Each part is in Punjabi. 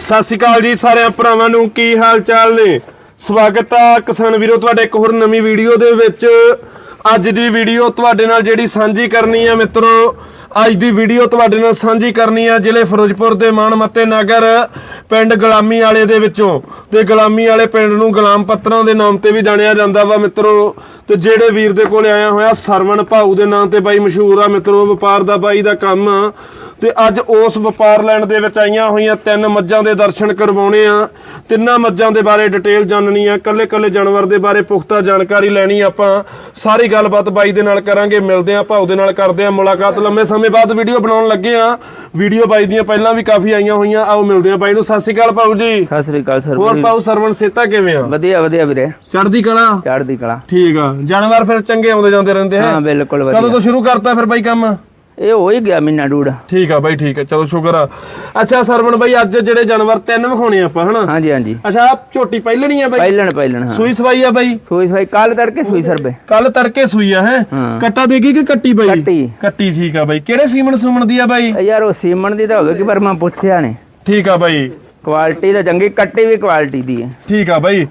ਸਤਿ ਸ਼੍ਰੀ ਅਕਾਲ ਜੀ ਸਾਰਿਆਂ ਭਰਾਵਾਂ ਨੂੰ, ਕੀ ਹਾਲ ਚਾਲ ਨੇ? ਸਵਾਗਤ ਆ ਕਿਸਾਨ ਵੀਰੋ, ਤੁਹਾਡੇ ਇੱਕ ਹੋਰ ਨਵੀਂ ਵੀਡੀਓ ਦੇ ਵਿੱਚ। ਅੱਜ ਦੀ ਵੀਡੀਓ ਤੁਹਾਡੇ ਨਾਲ ਜਿਹੜੀ ਸਾਂਝੀ ਕਰਨੀ ਆ ਮਿੱਤਰੋ, ਅੱਜ ਦੀ ਵੀਡੀਓ ਤੁਹਾਡੇ ਨਾਲ ਸਾਂਝੀ ਕਰਨੀ ਆ ਜ਼ਿਲ੍ਹੇ ਫਿਰੋਜ਼ਪੁਰ ਦੇ ਮਾਨਮੱਤੇ ਨਗਰ, ਪਿੰਡ ਗੁਲਾਮੀ ਵਾਲੇ ਦੇ ਵਿੱਚੋਂ। ਤੇ ਗੁਲਾਮੀ ਵਾਲੇ ਪਿੰਡ ਨੂੰ ਗੁਲਾਮ ਪੱਤਰਾਂ ਦੇ ਨਾਮ ਤੇ ਵੀ ਜਾਣਿਆ ਜਾਂਦਾ ਵਾ ਮਿੱਤਰੋ। ਤੇ ਜਿਹੜੇ ਵੀਰ ਦੇ ਕੋਲੇ ਆਇਆ ਹੋਇਆ ਸਰਵਣ ਭਾਊ ਦੇ ਨਾਮ ਤੇ ਬਾਈ ਮਸ਼ਹੂਰ ਆ ਮਿੱਤਰੋ, ਵਪਾਰ ਦਾ ਬਾਈ ਦਾ ਕੰਮ। ਤੇ ਅੱਜ ਉਸ ਵਪਾਰ ਲੈਣ ਦੇ ਵਿੱਚ ਆਈਆਂ ਹੋਈਆਂ ਤਿੰਨ ਮੱਝਾਂ ਦੇ ਦਰਸ਼ਨ ਕਰਵਾਉਣੇ ਆ। ਤਿੰਨਾਂ ਮੱਝਾਂ ਦੇ ਬਾਰੇ ਡਿਟੇਲ ਜਾਣਨੀ ਆ। ਕੱਲੇ ਕੱਲੇ ਜਾਨਵਰ ਦੇ ਬਾਰੇ ਪੁਖਤਾ ਜਾਣਕਾਰੀ ਲੈਣੀ ਆਪਾਂ। ਸਾਰੀ ਗੱਲਬਾਤ ਬਾਈ ਦੇ ਨਾਲ ਕਰਾਂਗੇ। ਮਿਲਦੇ ਆ ਭਾਉ ਦੇ ਨਾਲ ਕਰਦੇ ਆ ਮੁਲਾਕਾਤ। ਲੰਮੇ ਸਮੇਂ ਬਾਅਦ ਵੀਡੀਓ ਬਣਾਉਣ ਲੱਗੇ ਆ। ਵੀਡੀਓ ਬਾਈ ਦੀਆਂ ਪਹਿਲਾਂ ਵੀ ਕਾਫੀ ਆਈਆਂ ਹੋਈਆਂ। ਆਓ ਮਿਲਦੇ ਆ ਬਾਈ ਨੂੰ। ਸਤਿ ਸ਼੍ਰੀ ਅਕਾਲ ਭਾਉ ਜੀ। ਸਤਿ ਸ੍ਰੀ ਅਕਾਲ ਸਰ ਹੋਰ ਭਾਉ ਸਰਵਣ ਸੇਤਾ ਕਿਵੇਂ ਆ? ਵਧੀਆ ਵਧੀਆ ਵੀਰੇ। ਚੜ੍ਹਦੀ ਕਲਾ? ਚੜ੍ਹਦੀ ਕਲਾ। ਠੀਕ ਆ। ਜਾਨਵਰ ਫਿਰ ਚੰਗੇ ਆਉਂਦੇ ਜਾਂਦੇ ਰਹਿੰਦੇ ਹੈ ਹਾਂ ਬਿਲਕੁਲ ਕਦੋਂ ਵਧੀਆ ਤੋਂ ਸ਼ੁਰੂ ਕਰਤਾ ਫਿਰ ਬਾਈ ਕੰਮ? ਇਹ ਹੋ ਹੀ ਗਿਆ ਮਹੀਨਾ ਡੂੜ। ਠੀਕ ਆ ਬਾਈ ਠੀਕ ਆ। ਚਲੋ ਸ਼ੁਕਰ ਆ। ਅੱਛਾ ਸਰਵਣ ਬਾਈ ਅੱਜ ਜਿਹੜੇ ਜਾਨਵਰ ਤਿੰਨ ਵਿਖਾਉਣੇ ਆਪਾਂ ਹਨਾ? ਹਾਂਜੀ ਹਾਂਜੀ। ਅੱਛਾ ਆਹ ਝੋਟੀ ਪਹਿਲਣੀ ਆ ਬਾਈ? ਪਹਿਲਣ ਪਹਿਲਣ ਹਾਂ। ਸੂਈ ਸਵਾਈ ਆ ਬਾਈ? ਸੂਈ ਸਵਾਈ ਕੱਲ ਤੜਕੇ ਸੂਈ ਸਰਬੇ। ਕੱਲ ਤੜਕੇ ਸੂਈ ਆ ਹੈ? ਹਾਂ। ਕੱਟਾ ਦੇਗੀ ਕਿ ਕੱਟੀ ਬਾਈ? ਕੱਟੀ। ਕੱਟੀ ਠੀਕ ਆ ਬਾਈ। ਕਿਹੜੇ ਸੀਮਨ ਸੁਮਨ ਦੀ ਆ ਬਾਈ? ਇਹ ਯਾਰ ਉਹ ਸੀਮਣ ਦੀ ਤਾਂ ਹੋਵੇਗੀ ਪਰ ਮੈਂ ਪੁੱਛਿਆ ਨੇ। ਠੀਕ ਆ ਬਾਈ। ਕੁਆਲਿਟੀ ਤਾਂ ਚੰਗੀ ਕੱਟੀ ਵੀ ਕੁਆਲਿਟੀ ਦੀ ਹੈ ਠੀਕ ਆ ਬਾਈ।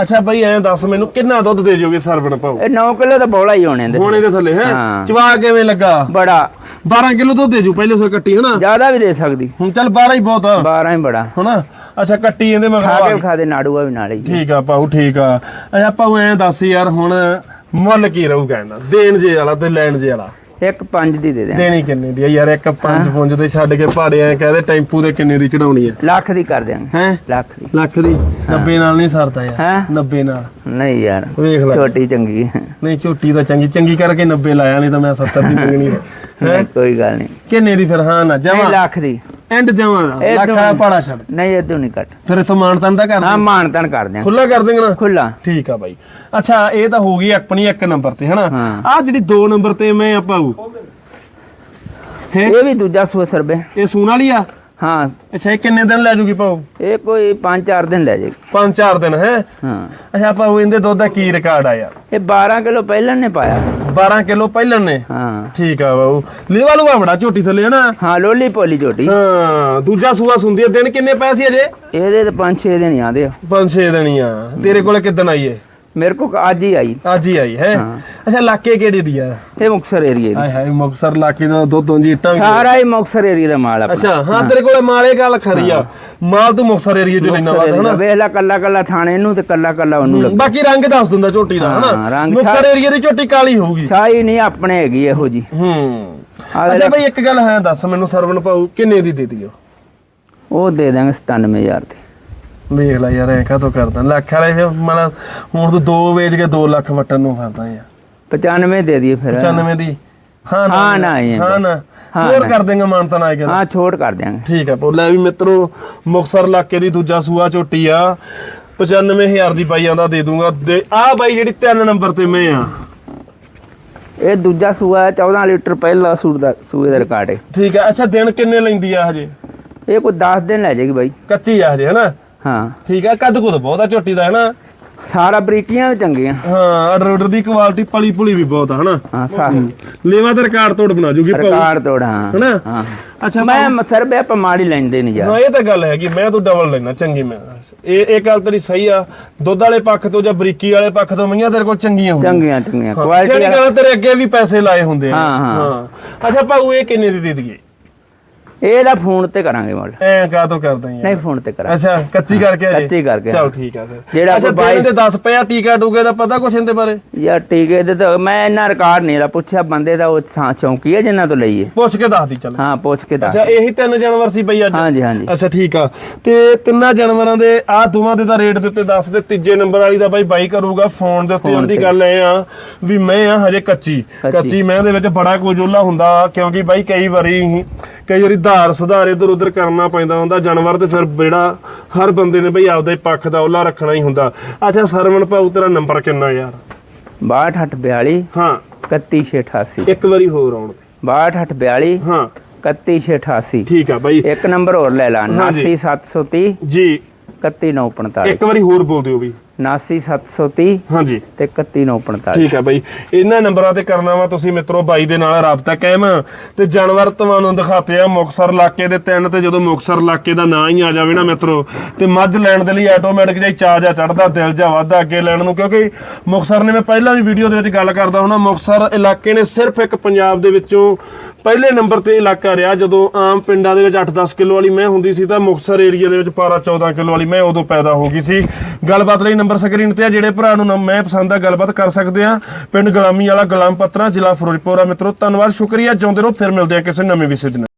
ਅੱਛਾ ਬਾਈ ਐਂ ਦੱਸ ਮੈਨੂੰ ਕਿੰਨਾ ਦੁੱਧ ਦੇ ਜੋਗੇ ਸਰਵਣ ਪਾਉ ਇਹ 9 ਕਿਲੋ ਤਾਂ ਬੋਲਾ ਹੀ ਹੋਣੇ ਦੇ ਹੋਣੇ ਦੇ ਥੱਲੇ। ਹੈ? ਹਾਂ। ਚਵਾ ਕਿਵੇਂ ਲੱਗਾ? ਬੜਾ। 12 ਕਿਲੋ ਦੁੱਧ ਦੇ ਜੂ ਪਹਿਲੇ ਸੋ ਕੱਟੀ ਹਨਾ? ਜ਼ਿਆਦਾ ਵੀ ਦੇ ਸਕਦੀ। ਹੁਣ ਚੱਲ 12 ਹੀ ਬਹੁਤ ਆ। 12 ਹੀ ਬੜਾ। ਹਨਾ? ਅੱਛਾ ਕੱਟੀ ਇਹਦੇ ਮੈਂ ਖਾ ਕੇ ਖਾ ਦੇ ਨਾੜੂਆ ਵੀ ਨਾਲ ਹੀ। ਠੀਕ ਆ ਪਾਉ ਠੀਕ ਆ। ਅੱਛਾ ਪਾਉ ਐਂ ਦੱਸ ਯਾਰ ਹੁਣ ਮੁੱਲ ਕੀ ਰਹੂਗਾ ਇਹਨਾਂ ਦੇਣ ਜੇ ਵਾਲਾ ਤੇ ਲੈਣ ਜੇ ਵਾਲਾ। ਇੱਕ ਪੰਜ ਦੀ ਦੇ ਦੇ ਦੇਣੀ ਕਿੰਨੇ ਦੀ ਆ ਯਾਰ ਇੱਕ ਪੰਜ ਪੁੰਜ ਤੇ ਛੱਡ ਕੇ ਭਾੜੇ ਐ ਕਹਦੇ ਟੈਂਪੂ ਦੇ ਕਿੰਨੇ ਦੀ ਚੜਾਉਣੀ ਆ? ਲੱਖ ਦੀ ਕਰ ਦਿਆਂਗੇ। ਹੈ? ਲੱਖ ਦੀ। ਲੱਖ ਦੀ? 90 ਨਾਲ ਨਹੀਂ ਸਰਦਾ ਯਾਰ। ਹੈ? 90 ਨਾਲ। ਨਹੀਂ ਯਾਰ ਵੇਖ ਲੈ। ਛੋਟੀ ਚੰਗੀ ਹੈ ਨਹੀਂ ਝੋਟੀ ਤਾਂ ਚੰਗੀ। ਚੰਗੀ ਕਰਕੇ 90 ਲਾਇਆ ਨਹੀਂ ਤਾਂ ਮੈਂ 70 ਦੀ ਮੰਗਣੀ ਹੈ ਨਹੀਂ, ਕੋਈ ਗੱਲ ਨਹੀਂ। ਕਿੰਨੇ ਦੀ ਫਿਰ? ਹਾਂ ਨਾ ਨਹੀਂ ਜਮਾ। ਲੱਖ ਦੀ। ਐਂਡ ਜਮਾ ਇਹ ਲੱਖ ਤੋਂ- ਆ ਪਾੜਾ ਛੱਡ ਨਹੀਂ ਇਹ ਤੋਂ ਨਹੀਂ ਕੱਟ। ਫਿਰ ਇਥੋਂ ਮਾਨਤਨ ਦਾ ਕਰ ਹਾਂ ਮਾਨਤਨ ਕਰ ਦਿਆਂ ਖੁੱਲਾ ਕਰ ਦੇਂਗੇ ਨਾ? ਖੁੱਲਾ ਠੀਕ ਆ ਬਾਈ। ਅੱਛਾ ਇਹ ਤਾਂ ਹੋ ਗਈ ਆਪਣੀ ਇੱਕ ਨੰਬਰ ਤੇ ਹਨਾ? ਹਾਂ। ਆ ਜਿਹੜੀ 2 ਨੰਬਰ ਤੇ ਮੈਂ ਆਪਾਉ ਹੈ ਇਹ ਵੀ ਦੂਜਾ ਸੂਆ ਸਰਬੇ। ਇਹ ਸੂਣ ਵਾਲੀ ਆ? ਹਾਂ। ਅੱਛਾ ਇਹ ਕਿੰਨੇ ਦਿਨ ਲੈ ਜੂਗੀ ਪਾਉ ਇਹ ਕੋਈ 5-4 ਦਿਨ ਲੈ ਜਾਏਗੀ 5-4 ਦਿਨ ਹੈ? ਹਾਂ। ਅੱਛਾ ਪਾਉ ਇਹਦੇ ਦੁੱਧ ਦਾ ਕੀ ਰਿਕਾਰਡ ਆ ਯਾਰ? ਇਹ 12 ਕਿਲੋ ਪਹਿਲਾਂ ਨੇ ਪਾਇਆ। 12 ਕਿਲੋ ਪਹਿਲਣ ਨੇ? ਹਾਂ। ਠੀਕ ਆ ਬਾਊ। ਲੀਵਾ ਲੂਆ ਬੜਾ ਝੋਟੀ ਥੱਲੇ ਹਨਾ? ਹਾਂ ਲੋਲੀ ਪੋਲੀ ਝੋਟੀ। ਹਾਂ ਦੂਜਾ ਸੂਆ ਸੁੰਦੀ ਦਿਨ ਕਿੰਨੇ ਪਏ ਸੀ ਅਜੇ? ਇਹਦੇ ਤੇ 5-6 ਦਿਨ ਹੀ ਆਦੇ ਆ। 5-6 ਦਿਨ ਹੀ ਆ। ਤੇਰੇ ਕੋਲੇ ਕਿੱਦਣ ਆਈ ਏ? ਮੇਰੇ ਕੋ ਅੱਜ ਹੀ ਆਈ। ਅੱਜ ਹੀ ਆਈ ਹੈ। ਅੱਛਾ ਇਲਾਕੇ ਕਿਹੜੇ ਦੀ ਆ? ਇਹ ਮੁਕਸਰ ਏਰੀਏ ਦੀ। ਹਾਏ ਹਾਏ ਮੁਕਸਰ ਇਲਾਕੇ ਦਾ ਦੋ ਦੋ ਜੀਟਾਂ ਵੀ ਸਾਰਾ ਹੀ ਮੁਕਸਰ ਏਰੀਏ ਦਾ ਮਾਲ ਆਪਣਾ। ਅੱਛਾ ਹਾਂ ਤੇਰੇ ਕੋਲੇ ਮਾਲੇ ਗੱਲ ਖਰੀ ਆ। ਮਾਲ ਤੂੰ ਮੁਕਸਰ ਏਰੀਏ ਚ ਲੈਣਾ ਵਾ ਹਨਾ। ਵੇਖ ਲੈ ਕੱਲਾ ਕੱਲਾ ਥਾਣੇ ਨੂੰ ਤੇ ਕੱਲਾ ਕੱਲਾ ਉਹਨੂੰ ਲੱਗ। ਬਾਕੀ ਰੰਗ ਦੱਸ ਦਿੰਦਾ ਝੋਟੀ ਦਾ ਹਾਂ, ਹਨਾ? ਮੁਕਸਰ ਏਰੀਏ ਦੀ ਝੋਟੀ ਕਾਲੀ ਹੋਊਗੀ। ਛਾਈ ਨਹੀਂ ਆਪਣੇ ਹੈਗੀ ਇਹੋ ਜੀ। ਹੂੰ। ਆ ਅੱਛਾ ਬਈ ਇੱਕ ਗੱਲ ਹੈ ਦੱਸ ਮੈਨੂੰ ਸਰਵਨ ਪਾਉ ਕਿੰਨੇ ਦੀ ਦੇ ਦਿਓ? ਉਹ ਦੇ ਦਾਂਗੇ 97000 ਦੀ। ਵੇਖ ਲੈ ਯਾਰ ਐ ਕਾਤੋਂ ਕਰਦਾ? ਲੱਖ ਵਾਲੇ ਫਿਰ ਮਤਲਬ ਹੁਣ ਤੂੰ ਦੋ ਵੇਚ ਕੇ 2 ਲੱਖ ਵਟਣ ਨੂੰ ਫਿਰਦਾ ਯਾਰ। 95 ਦੇ ਦਈਏ ਫਿਰ। 95 ਦੀ। ਹਾਂ ਹਾਂ ਨਾ ਇਹ ਹਾਂ ਨਾ। ਹਾਂ ਹੋਰ। ਕਰ ਦੇਂਗਾ ਮਾਨਤਾ ਨਾ ਕੇ ਹਾਂ ਛੋਟ ਕਰ ਦਿਆਂਗੇ। ਠੀਕ ਆ ਪੋ ਲੈ ਵੀ ਮਿੱਤਰੋ ਮੁਕਸਰ ਇਲਾਕੇ ਦੀ ਦੂਜਾ ਸੂਆ ਝੋਟੀ ਆ। 95000 ਦੀ ਪਾਈ ਆਂਦਾ ਦੇ ਦੂੰਗਾ। ਆ ਬਾਈ ਜਿਹੜੀ 3 ਨੰਬਰ ਤੇ ਮੈਂ ਆ। ਇਹ ਦੂਜਾ ਸੂਆ ਹੈ 14 ਲੀਟਰ ਪਹਿਲਾ ਸੂਟ ਦਾ ਸੂਏ ਦਾ ਰਿਕਾਰਡ ਹੈ। ਠੀਕ ਆ ਅੱਛਾ ਦਿਨ ਕਿੰਨੇ ਲੈਂਦੀ ਆ ਹਜੇ? ਇਹ ਕੋਈ 10 ਦਿਨ ਲੈ ਜਾਏਗੀ ਬਾਈ। ਕੱਚੀ ਆ ਹਜੇ ਹਨਾ? ਹਾਂ। ਠੀਕ ਆ ਕੱਦ ਕੁਦ ਬਹੁਤ ਆ ਝੋਟੀ ਦਾ ਹਨਾ? ਸਾਰਾ ਬਰੀਕੀਆਂ ਵੀ ਚੰਗੀਆਂ। ਹਾਂ ਆਰਡਰ ਆਰਡਰ ਦੀ ਕੁਆਲਿਟੀ ਪਲੀ ਪੁਲੀ ਵੀ ਬਹੁਤ ਆ ਹਨਾ? ਹਾਂ ਸਾਰਾ। ਲੇਵਾ ਤੇ ਰਿਕਾਰਡ ਤੋੜ ਬਣਾ ਜੂਗੀ ਭਾਊ ਰਿਕਾਰਡ ਤੋੜ ਹਾਂ। ਹਨਾ? ਹਾਂ। ਅੱਛਾ ਮੈਂ ਮਸਰ ਬੇ ਆਪਾਂ ਮਾੜੀ ਲੈਂਦੇ ਨਹੀਂ ਯਾਰ ਹਾਂ ਇਹ ਤਾਂ ਗੱਲ ਹੈਗੀ ਮੈਂ ਤੂੰ ਡਬਲ ਲੈਣਾ ਚੰਗੀ ਮੈਂ। ਇਹ ਇਹ ਗੱਲ ਤੇਰੀ ਸਹੀ ਆ। ਦੁੱਧ ਵਾਲੇ ਪੱਖ ਤੋਂ ਜਾਂ ਬਰੀਕੀ ਵਾਲੇ ਪੱਖ ਤੋਂ ਮਈਆਂ ਤੇਰੇ ਕੋਲ ਚੰਗੀਆਂ ਹੁੰਦੀਆਂ। ਚੰਗੀਆਂ ਚੰਗੀਆਂ। ਜਿਹੜੀ ਕੁਆਲਿਟੀ ਗੱਲ ਤੇਰੇ ਅੱਗੇ ਵੀ ਪੈਸੇ ਲਾਏ ਹੁੰਦੇ ਆ। ਹਾਂ, ਹਾਂ। ਅੱਛਾ ਭਾਊ ਇਹ ਕਿੰਨੇ ਦੀ ਦੇ ਦਈਏ? ਇਹਦਾ ਫੋਨ ਤੇ ਕਰਾਂਗੇ ਮੁੱਲ। ਐ ਕਾ ਤੋਂ ਕਰਦਾ ਯਾਰ ਨਹੀਂ ਫੋਨ ਤੇ ਕਰਾਂਗੇ। ਅੱਛਾ ਕੱਚੀ ਕਰਕੇ ਅਜੇ ਕੱਚੀ ਕਰਕੇ, ਚਲ। ਠੀਕ ਆ ਫਿਰ। ਜਿਹੜਾ ਅੱਛਾ ਬਾਈ ਦੇ 10 ਪਿਆ ਟੀਕਾ ਟੂਕੇ ਦਾ ਪਤਾ ਕੁਛ ਇਹਦੇ ਬਾਰੇ? ਯਾਰ ਟੀਕੇ ਦੇ ਤਾਂ ਮੈਂ ਇਹਨਾਂ ਰਿਕਾਰਡ ਨਹੀਂ ਲਾ ਪੁੱਛਿਆ ਬੰਦੇ ਦਾ ਉਹ ਥਾਂ ਚੌਂਕੀ ਹੈ ਜਿੰਨਾਂ ਤੋਂ ਲਈਏ। ਪੁੱਛ ਕੇ ਦੱਸ ਦੀ ਚੱਲ। ਹਾਂ ਪੁੱਛ ਕੇ ਦੱਸ ਅੱਛਾ ਇਹੀ ਤਿੰਨ ਜਾਨਵਰ ਸੀ ਬਈ ਅੱਜ? ਹਾਂਜੀ ਹਾਂਜੀ। ਅੱਛਾ ਠੀਕ ਆ। ਤੇ ਤਿੰਨਾਂ ਜਾਨਵਰਾਂ ਦੇ ਆ ਦੋਵਾਂ ਦੇ ਤਾਂ ਰੇਟ ਦਿੱਤੇ ਦੱਸ ਦੇ ਤੀਜੇ ਨੰਬਰ ਵਾਲੀ ਦਾ ਬਾਈ ਬਾਈ ਕਰੂਗਾ ਫੋਨ ਦੇ ਉੱਤੇ ਉਹਦੀ ਗੱਲ ਐ ਆ ਵੀ ਮੈਂ ਆ ਹਜੇ ਕੱਚੀ। ਕੱਚੀ। ਮੈਂ ਦੇ ਵਿੱਚ ਬੜਾ ਕੋਜੋਲਾ ਹੁੰਦਾ ਕਿਉਂਕਿ ਬਾਈ ਕਈ ਵਾਰੀ ਕਈ ਵਾਰੀ ਧਾਰ ਸੁਧਾਰ ਇਧਰ ਉਧਰ ਕਰਨਾ ਪੈਂਦਾ ਹੁੰਦਾ ਜਾਨਵਰ ਤੇ ਫਿਰ ਜਿਹੜਾ ਹਰ ਬੰਦੇ ਨੇ ਬਈ ਆਪਦਾ ਪੱਖ ਦਾ ਉਹਲਾ ਰੱਖਣਾ ਹੀ ਹੁੰਦਾ। ਅੱਛਾ ਸਰਵਣ ਭਾਊ ਤੇਰਾ ਨੰਬਰ ਕਿੰਨਾ ਯਾਰ? 6242 ਹਾਂ। 31688 ਇੱਕ ਵਾਰੀ ਹੋਰ ਆਉਣ ਦੇ। 6242 ਹਾਂ। 31688 ਠੀਕ ਆ ਬਾਈ। ਇੱਕ ਨੰਬਰ ਹੋਰ ਲੈ ਲਾ ਹਾਂਜੀ। 89730 ਜੀ। 31945 ਇੱਕ ਵਾਰੀ ਹੋਰ ਬੋਲ ਦਿਓ ਵੀ 79730 ਹਾਂਜੀ। ਤੇ 31945 ਠੀਕ ਹੈ ਬਾਈ। ਇਹਨਾਂ ਨੰਬਰਾਂ ਤੇ ਕਰਨਾ ਵਾ ਤੁਸੀਂ ਮਿੱਤਰੋ ਬਾਈ ਦੇ ਨਾਲ ਰਾਬਤਾ ਕਾਇਮ। ਤੇ ਜਾਨਵਰ ਤੁਹਾਨੂੰ ਦਿਖਾਤੇ ਆ ਮੁਕਸਰ ਇਲਾਕੇ ਦੇ ਤਿੰਨ ਤੇ ਜਦੋਂ ਮੁਕਸਰ ਇਲਾਕੇ ਦਾ ਨਾਂ ਹੀ ਆ ਜਾਵੇ ਨਾ ਮਿੱਤਰੋ ਤੇ ਮੱਝ ਲੈਣ ਦੇ ਲਈ ਆਟੋਮੈਟਿਕ ਜਿਹਾ ਚਾਹ ਜਾ ਚੜਦਾ ਦਿਲ ਜਾ ਵੱਧਦਾ ਅੱਗੇ ਲੈਣ ਨੂੰ ਕਿਉਂਕਿ ਮੁਕਸਰ ਨੇ ਮੈਂ ਪਹਿਲਾਂ ਵੀ ਵੀਡੀਓ ਦੇ ਵਿੱਚ ਗੱਲ ਕਰਦਾ ਹੁਣਾ ਮੁਕਸਰ ਇਲਾਕੇ ਨੇ ਸਿਰਫ ਇੱਕ ਪੰਜਾਬ ਦੇ ਵਿੱਚੋਂ ਪਹਿਲੇ ਨੰਬਰ ਤੇ ਇਲਾਕਾ ਰਿਹਾ, ਜਦੋਂ ਆਮ ਪਿੰਡਾਂ ਦੇ ਵਿੱਚ 8-10 ਕਿਲੋ ਵਾਲੀ ਮੈਂ ਹੁੰਦੀ ਸੀ ਤਾਂ ਮੁਕਸਰ ਏਰੀਆ ਦੇ ਵਿੱਚ 12-14 ਕਿਲੋ ਵਾਲੀ ਮੈਂ ਉਦੋਂ ਪੈਦਾ ਹੋ ਗਈ ਸੀ। ਗੱਲਬਾਤ ਲਈ ਨੰਬਰ ਸਕਰੀਨ ਤੇ ਆ, ਜਿਹੜੇ ਭਰਾ ਨੂੰ ਮੈਂ ਪਸੰਦ ਆ, ਗੱਲਬਾਤ ਕਰ ਸਕਦੇ ਆ। ਪਿੰਡ ਗੁਲਾਮੀ ਵਾਲਾ, ਗੁਲਾਮ ਪੱਤਰਾ, ਜ਼ਿਲ੍ਹਾ ਫਿਰੋਜ਼ਪੁਰ ਆ। ਮਿੱਤਰੋ, ਧੰਨਵਾਦ, ਸ਼ੁਕਰੀਆ। ਜਿਉਂਦੇ ਰਹੋ, ਫਿਰ ਮਿਲਦੇ ਆ ਕਿਸੇ ਨਵੇਂ ਵਿਸ਼ੇ ਦੇ ਨਾਲ